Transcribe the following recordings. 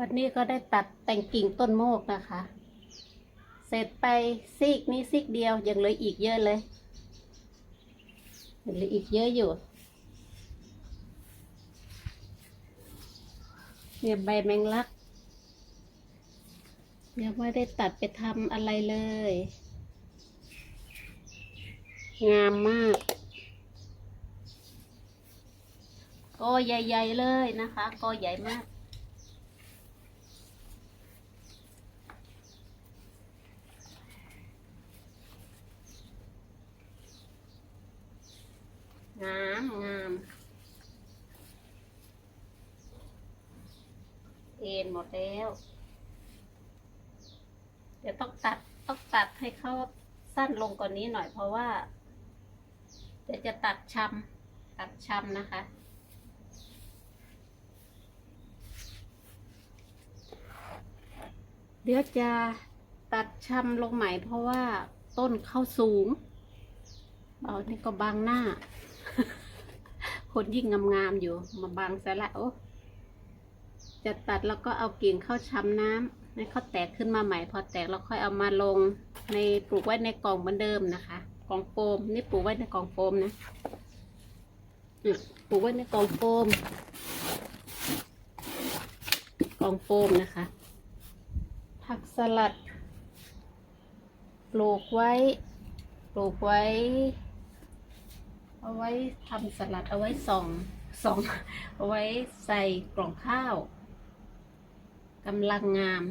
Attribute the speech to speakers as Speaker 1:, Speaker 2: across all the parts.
Speaker 1: วันนี้ก็ได้ตัดแต่งกิ่งต้นโมกนะคะ เสร็จไปซีกนี้ซีกเดียวยังเหลืออีกเยอะเลยยังเหลืออีกเยอะอยู่ เนี่ยใบแมงลักยังไม่ได้ตัดไปทำอะไรเลย งามมากก็ใหญ่ ๆ เลยนะคะ ก็ใหญ่มาก งามงามเอ็นหมดแล้ว เดี๋ยวต้องตัดต้องตัดให้เขาสั้นลงกว่านนี้หน่อยเพราะว่า เดี๋ยวจะตัดชำตัดชำนะคะเดี๋ยวจะตัดชำลงใหม่เพราะว่าต้นเข้าสูงเอานี่ก็บังหน้า คนยิ่งงามๆอยู่ มาบังซะละโอ้จะตัดแล้วก็เอากิ่งเข้าช้ำน้ำให้เขาแตกขึ้นมาใหม่ พอแตกเราค่อยเอามาลงในปลูกไว้ในกล่องเหมือนเดิมนะคะกล่องโฟมนี่ปลูกไว้ในกล่องโฟมนะปลูกไว้ในกล่องโฟมกล่องโฟมนะคะ ผักสลัดปลูกไว้ปลูกไว้ เอาไว้ทำสลัดเอาไว้ส่องส่อง เอาไว้ใส่กล่องข้าวกำลังงาม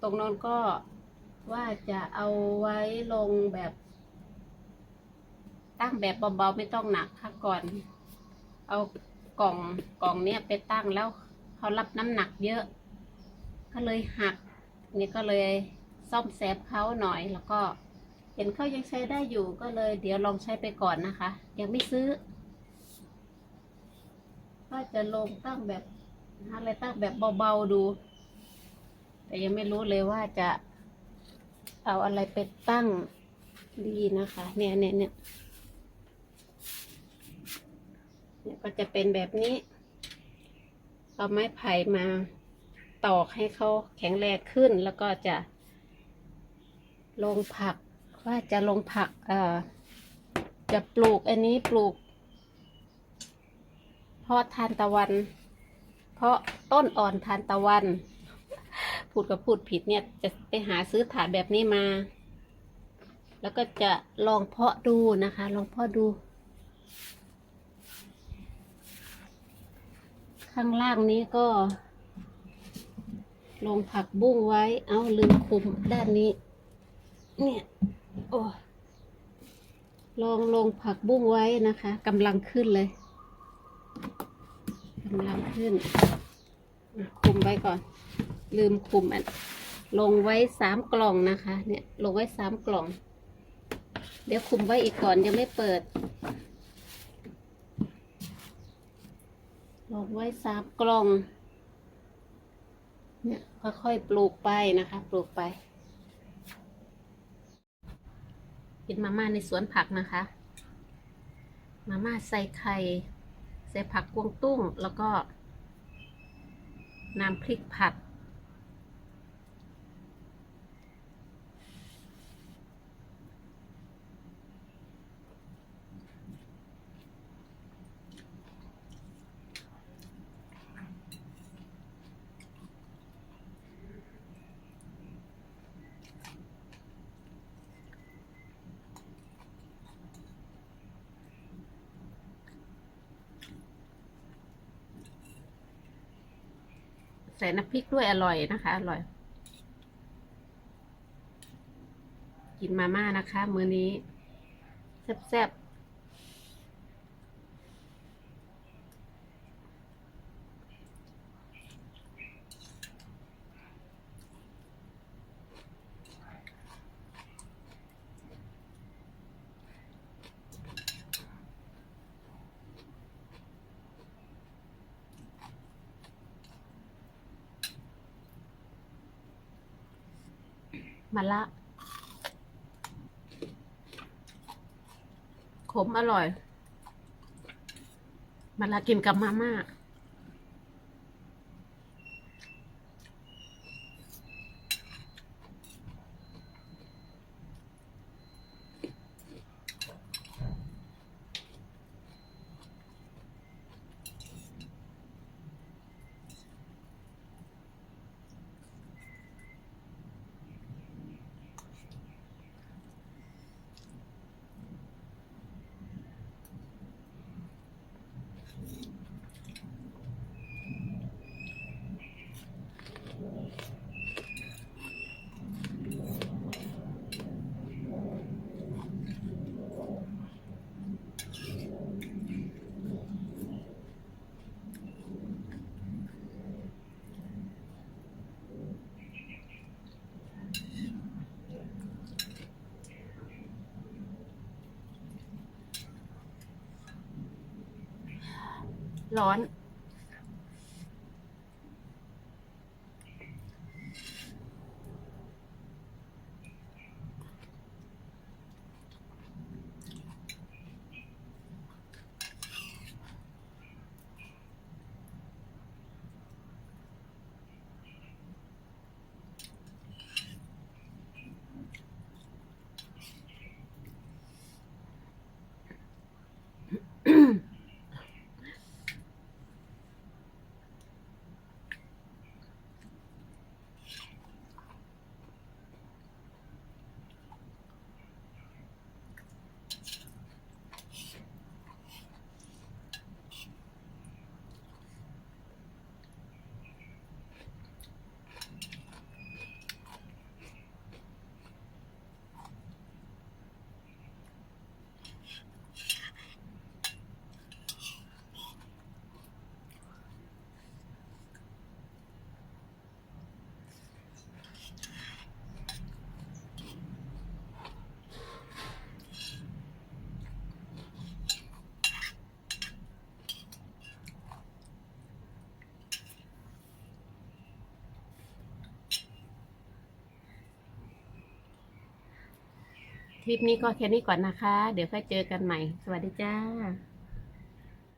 Speaker 1: ตรงโน้นก็ว่าจะเอาไว้ลงแบบ ตั้งแบบเบาๆไม่ต้องหนักค่ะก่อน เอากล่องกล่องเนี้ยไปตั้งแล้วเขารับน้ำหนักเยอะ ก็เลยหัก นี่ก็เลยซ่อมแซมเขาหน่อยแล้วก็ เห็นเขายังใช้ได้อยู่ก็เลย เดี๋ยวลองใช้ไปก่อนนะคะ ยังไม่ซื้อ ก็จะลงตั้งแบบอะไรตั้งแบบเบาๆดู แต่ยังไม่รู้เลยว่าจะเอาอะไรไปตั้งดีนะคะ เนี่ยเนี่ยเนี่ยเนี่ยก็จะเป็นแบบนี้ เอาไม้ไผ่มาตอกให้เขาแข็งแรงขึ้นแล้วก็จะลงผัก ว่าจะลงผักเอ่อจะปลูกอันนี้ปลูก เพราะทานตะวัน เพราะต้นอ่อนทานตะวัน พูดกับพูดผิดเนี่ยจะไปหาซื้อถาดแบบนี้มา แล้วก็จะลองเพาะดูนะคะ ลองเพาะดู ข้างล่างนี้ก็ลงผักบุ้งไว้ เอาลืมคุมด้านนี้ เนี่ย อ้ลองลงผักบุ้งไว้นะคะกำลังขึ้นเลยกำลังขึ้น คุมไว้ก่อน ลืมคุมอัน ลงไว้สามกล่องนะคะ เนี่ย ลงไว้สามกล่อง เดี๋ยวคุมไว้อีกก่อนยังไม่เปิด ลงไว้สามกล่อง เนี่ยค่อยๆปลูกไปนะคะ ปลูกไป เป็นมาม่าในสวนผักนะคะ มาม่าใส่ไข่ ใส่ผักกวางตุ้ง แล้วก็น้ำพริกผัด ใส่น้ำพริกด้วยอร่อยนะคะ อร่อย กินมาม่านะคะ มื้อนี้แซ่บๆ มาละขมอร่อยมาละกินกับมาม่า ร้อน คลิปนี้ก็แค่นี้ก่อนนะคะ เดี๋ยวค่อยเจอกันใหม่ สวัสดีจ้า